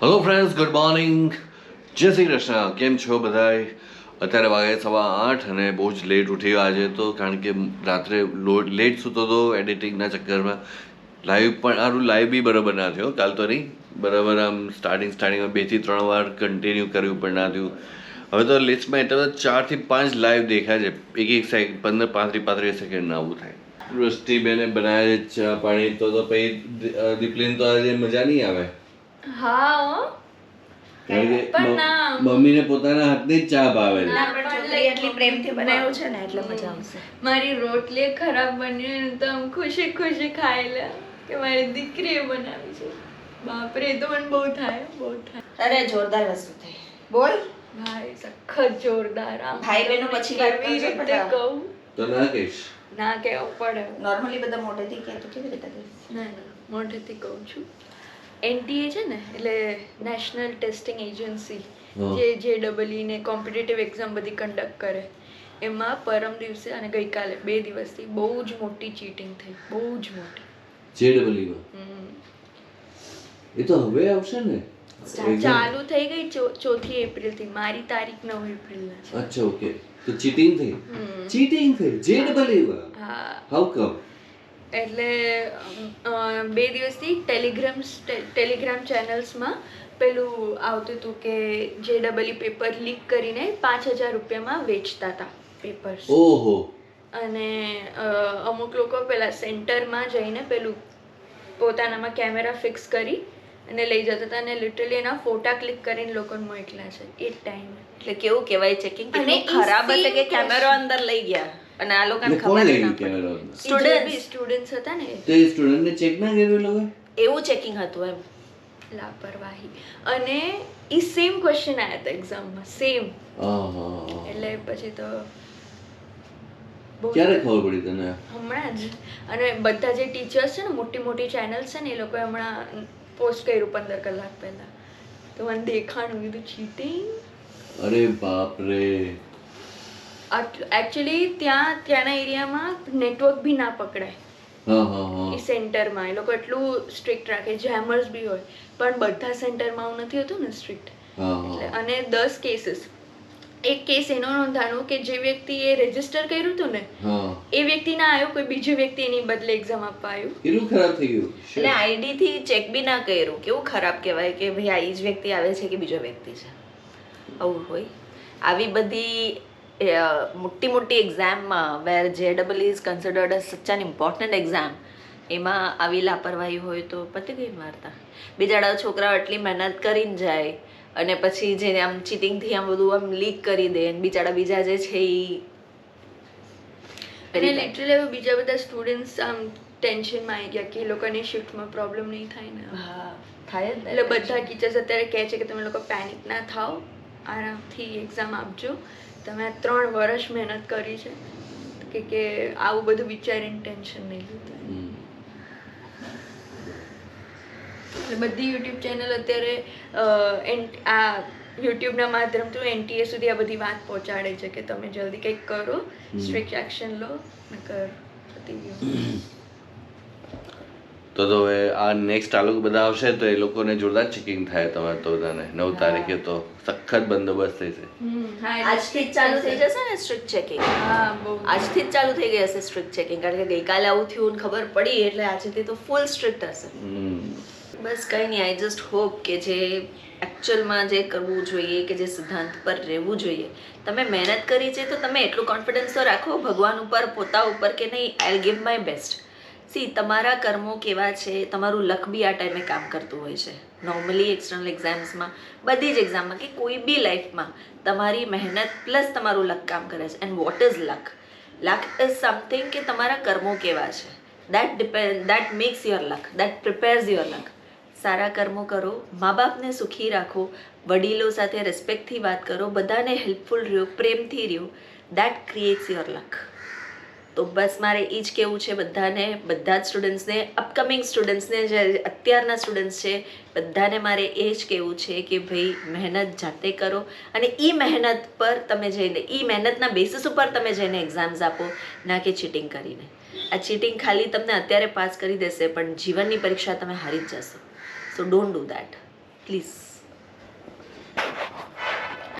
Hello friends good morning જય શ્રી કૃષ્ણ. કેમ છો બધાય? અત્યારે વાગે સવા આઠ અને બહુ જ લેટ ઉઠ્યો આજે તો કારણ કે રાત્રે લેટ સૂતો હતો એડિટિંગના ચક્કરમાં લાઈવ પણ સારું લાઈવ બી બરાબર ના થયો. કાલ તો નહીં. બરાબર આમ સ્ટાર્ટિંગ સ્ટાર્ટિંગમાં બેથી ત્રણ વાર કન્ટિન્યુ કર્યું પણ ના થયું. હવે તો લિસ્ટમાં એટલે તો ચારથી પાંચ લાઈવ દેખાય છે. એક એક સેકન્ડ પંદર, પાંત્રીસ પાંત્રીસ સેકન્ડના આવું થાય. વૃષ્ટિબેને બનાવ્યા છે ચા પાણી. તો તો પછી દીપલીન તો આજે મજા નહીં આવે. હા હો. મમ્મીને પોતાના હાથની ચા ભાવે છે. ના. પણ છોકરી એટલી પ્રેમથી બનાવ્યું છે ને એટલે મજા આવશે. મારી રોટલી ખરાબ બની ને તો આમ ખુશી ખુશી ખાઈ લે. કે મારી દીકરીએ બનાવી છે. બાપરે તો મને બહુ થાય બહુ થાય. અરે જોરદાર વસ્તુ થઈ. બોલ. ભાઈ સખત જોરદાર આમ. ભાઈ બહેનો પછી વાત રીતે કહું? તો ના કહીશ. ના કહેવું પડે. નોર્મલી બધા મોઢેથી કહેતો કેવી રીતે કહીશ? ના ના મોઢેથી કહું છું. એનટીએ છે ને એટલે નેશનલ ટેસ્ટિંગ એજન્સી જે જે ડબલઈ ને કોમ્પિટિટિવ એક્ઝામ બધી કન્ડક્ટ કરે. એમાં પરમ દિવસે અને ગઈકાલે બે દિવસથી બહુ જ મોટી ચીટિંગ થઈ બહુ જ મોટી. જે ડબલઈમાં હમ. એ તો હવે આવશે ને? ચાલુ થઈ ગઈ ચોથી એપ્રિલથી મારી તારીખ નવ એપ્રિલના છે. અચ્છા ઓકે તો ચીટિંગ થઈ. ચીટિંગ થઈ? જે ડબલઈમાં હા. હાઉ કમ એટલે બે દિવસથી ટેલિગ્રામ ટેલિગ્રામ ચેનલ્સમાં પેલું આવતું હતું કે જે ડબલ પેપર લીક કરીને પાંચ હજાર રૂપિયામાં વેચતા હતા પેપર્સ ઓહો. અને અમુક લોકો પેલા સેન્ટરમાં જઈને પેલું પોતાનામાં કેમેરા ફિક્સ કરી અને લઈ જતા હતા અને લિટરલી એના ફોટા ક્લિક કરીને લોકોને મોકલ્યા છે એ ટાઈમ એટલે કેવું કહેવાય ચેકિંગ અને ખરાબ હશે કે. કેમેરો અંદર લઈ ગયા? અને આ લોકોને ખબર ના પડી. સ્ટુડન્ટ સ્ટુડન્ટ્સ હતા ને. તો એ સ્ટુડન્ટને ચેક ના કર્યું લોકો એવું ચેકિંગ હતું એમ. લાપરવાહી. અને એ સેમ ક્વેશ્ચન આવ્યા હતા એક્ઝામમાં સેમ એટલે પછી તો ક્યારે ખબર પડી તને? હમણાં જ. અને બધા જે ટીચર્સ છે ને મોટી મોટી ચેનલ્સ છે ને એ લોકોએ હમણાં પોસ્ટ કર્યું પંદર કલાક પહેલા. તો મને દેખાણું કીધું ચીટિંગ. અરે બાપ રે. એકચ્યુઅલી ત્યાં ત્યાંના એરિયામાં નેટવર્ક બી ના પકડાય. હા હા હા. એ સેન્ટરમાં એ લોકો એટલું સ્ટ્રિક્ટ રાખે. જેમર્સ બી હોય. પણ બધા સેન્ટરમાં આવું નથી હોતું ને સ્ટ્રિક્ટ અને દસ કેસીસ એક કેસ એનો નોંધાણો કે જે વ્યક્તિ એ રજિસ્ટર કર્યું હતું ને એ વ્યક્તિ ના આવ્યો કોઈ બીજી વ્યક્તિ એની બદલે એક્ઝામ આપવા આવ્યું. કેટલું ખરાબ થઈ ગયું? એટલે આઈડી થી ચેક બી ના કર્યું. કેવું ખરાબ કહેવાય કે ભાઈ આ જ વ્યક્તિ આવે છે કે બીજો વ્યક્તિ છે? આવું હોય. આવી બધી મોટી મોટી એક્ઝામમાં વેર જે ડબલ ઇઝ કન્સિડર્ડ અ સચ એન ઇમ્પોર્ટન્ટ એક્ઝામ એમાં આવી લાપરવાહી હોય તો પતી ગઈ વાર્તા. બિચારા છોકરાઓ એટલી મહેનત કરીને જાય અને પછી જેને આમ ચીટિંગથી આમ બધું આમ લીક કરી દે અને બિચારા બીજા જે છે એ લિટરલી હવે બીજા બધા સ્ટુડન્ટ્સ આમ ટેન્શનમાં આવી ગયા કે એ લોકોની શિફ્ટમાં પ્રોબ્લેમ નહીં થાય ને હા થાય જ એટલે બધા ટીચર્સ અત્યારે કહે છે કે તમે લોકો પેનિક ના થાઓ. આરામથી એક્ઝામ આપજો. તમે આ ત્રણ વર્ષ મહેનત કરી છે. કે કે આવું બધું વિચારીને ટેન્શન નહીં એટલે બધી યુટ્યુબ ચેનલ અત્યારે આ યુટ્યુબના માધ્યમથી એનટીએ સુધી આ બધી વાત પહોંચાડે છે કે તમે જલ્દી કંઈક કરો. સ્ટ્રિક્ટ એક્શન લો કરો પતી ગયું. તો તો હવે આ નેક્સ્ટ તાલુક બધા આવશે તો એ લોકોને જોરદાર ચેકિંગ થાય તમારે તો બધાને. નવ તારીખે તો સખત બંદોબસ્ત થઈ હા, આજથી જ ચાલુ થઈ જશે ને સ્ટ્રિક્ટ ચેકિંગ હા આજથી જ ચાલુ થઈ ગઈ હશે સ્ટ્રિક્ટ ચેકિંગ કારણ કે ગઈકાલે આવું થયું ખબર પડી એટલે આજથી તો ફૂલ સ્ટ્રિક્ટ હશે. હમ. બસ કંઈ નહીં આઈ જસ્ટ હોપ કે જે એકચ્યુઅલમાં જે કરવું જોઈએ કે જે સિદ્ધાંત પર રહેવું જોઈએ. તમે મહેનત કરી છે તો તમે એટલું કોન્ફિડન્સ તો રાખો ભગવાન ઉપર પોતા ઉપર કે નહીં I give my best see તમારા કર્મો કેવા છે? તમારું લક બી આ ટાઈમે કામ કરતું હોય છે. નોર્મલી એક્સટર્નલ એક્ઝામ્સમાં બધી જ એક્ઝામમાં કે કોઈ બી લાઈફમાં તમારી મહેનત પ્લસ તમારું લક કામ કરે છે. And what is luck luck is something કે તમારા કર્મો કેવા છે? That depend that makes your luck that prepares your luck સારા કર્મો કરો મા બાપને સુખી રાખો, વડીલો સાથે રિસ્પેક્ટથી વાત કરો, બધાને હેલ્પફુલ રહ્યો, પ્રેમથી રહ્યો. દેટ ક્રિએટ્સ યોર લક તો બસ મારે એ જ કહેવું છે બધાને, બધા જ સ્ટુડન્ટ્સને અપકમિંગ સ્ટુડન્ટ્સને જે અત્યારના સ્ટુડન્ટ્સ છે, બધાને મારે એ જ કહેવું છે કે ભાઈ મહેનત જાતે કરો અને એ મહેનત પર તમે જઈને એ મહેનતના બેસિસ ઉપર તમે જઈને એક્ઝામ્સ આપો, ના કે ચીટિંગ કરીને. આ ચીટિંગ ખાલી તમને અત્યારે પાસ કરી દેશે, પણ જીવનની પરીક્ષા તમે હારી જ જશો. So don't do that please